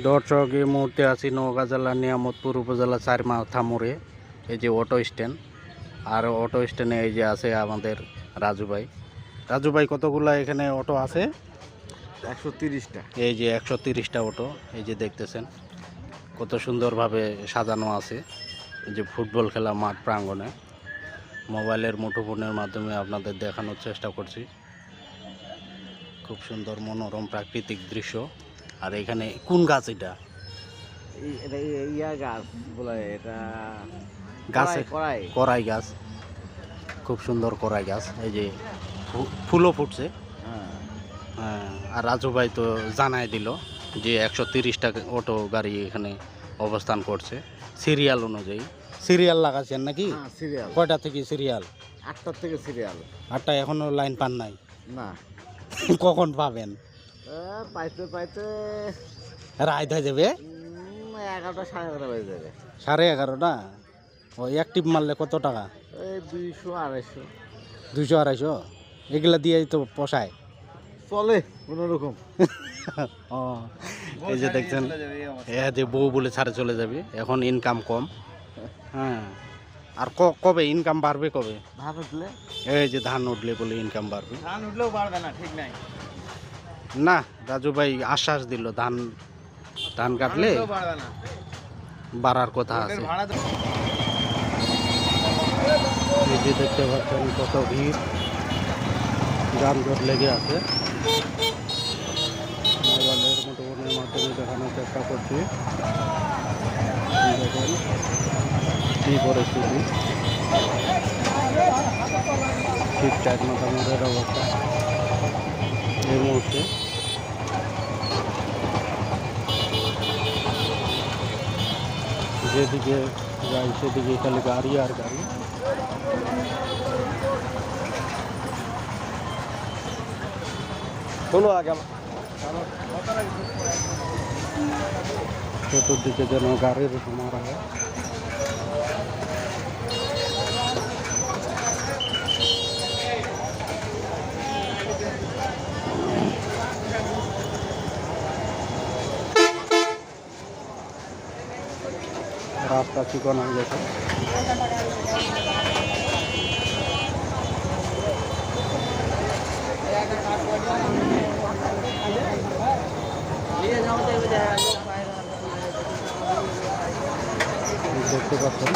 দর্শক এই মুহূর্তে আছি নওগাঁ জেলার নিয়ামতপুর উপজেলা চারমাথা মোড়ে এই যে অটো স্ট্যান্ড আর অটো স্ট্যান্ডে এই যে আছে আমাদের রাজু ভাই। রাজু ভাই কতগুলা এখানে অটো আছে? একশো তিরিশটা। এই যে একশো তিরিশটা অটো এই যে দেখতেছেন কত সুন্দরভাবে সাজানো আছে। এই যে ফুটবল খেলা মাঠ প্রাঙ্গণে। মোবাইলের মুঠোফোনের মাধ্যমে আপনাদের দেখানোর চেষ্টা করছি। খুব সুন্দর মনোরম প্রাকৃতিক দৃশ্য। আর এখানে কোন গাছ এটা? এটা ইয়া গাছ বলে এটা গাছে কড়াই করাই গাছ। খুব সুন্দর করাই গাছ। এই যে ফুলও ফুটছে। হ্যাঁ। হ্যাঁ, আর রাজু ভাই তো জানাই দিল যে একশো তিরিশটা অটো গাড়ি এখানে অবস্থান করছে সিরিয়াল অনুযায়ী। সিরিয়াল লাগাচ্ছেন নাকি? হ্যাঁ সিরিয়াল। কয়টা থেকে সিরিয়াল? আটটার থেকে সিরিয়াল। আটটা এখনও লাইন পান নাই? না। কখন পাবেন? পাইতে পাইতে রায় হয়ে যাবে? এগারোটা সাড়ে এগারোটা বেজে যাবে। সাড়ে এগারোটা? ও অ্যাক্টিভ মারলে কত টাকা? এই দুইশো আড়াইশো। দুশো আড়াইশো? এগুলা দিয়েই তো পোষায়। চলে কোনো রকম ও এই যে দেখছেন এ যে বউ বলে ছাড়ে চলে যাবে এখন ইনকাম কম। হ্যাঁ আর ক- কবে? ইনকাম বাড়বে কবে? ভাত উঠলে? এই যে ধান উঠলে বলে ইনকাম বাড়বে। ধান উঠলেও পারবে না ঠিক নাই। না রাজু ভাই আশ্বাস দিল ধান ধান কাটলে বাড়ার কথা আছে। এই যে দেখতে পাচ্ছেন কত ভিড়। গান যানজট লেগে আছে। মোবাইলের মুঠোফোনের মাধ্যমে দেখানোর চেষ্টা করছি। দেখেন কী পরিস্থিতি। ঠিকঠাক মোটামুটির অবস্থা। এই মুহূর্তে যেদিকে যাই সেদিকে খালি গাড়ি আর গাড়ি শোনো আগে চতুর্দিকে যেন গাড়ির সমার রাস্তা চিকন হয়ে গেছে। দেখতে পাচ্ছেন।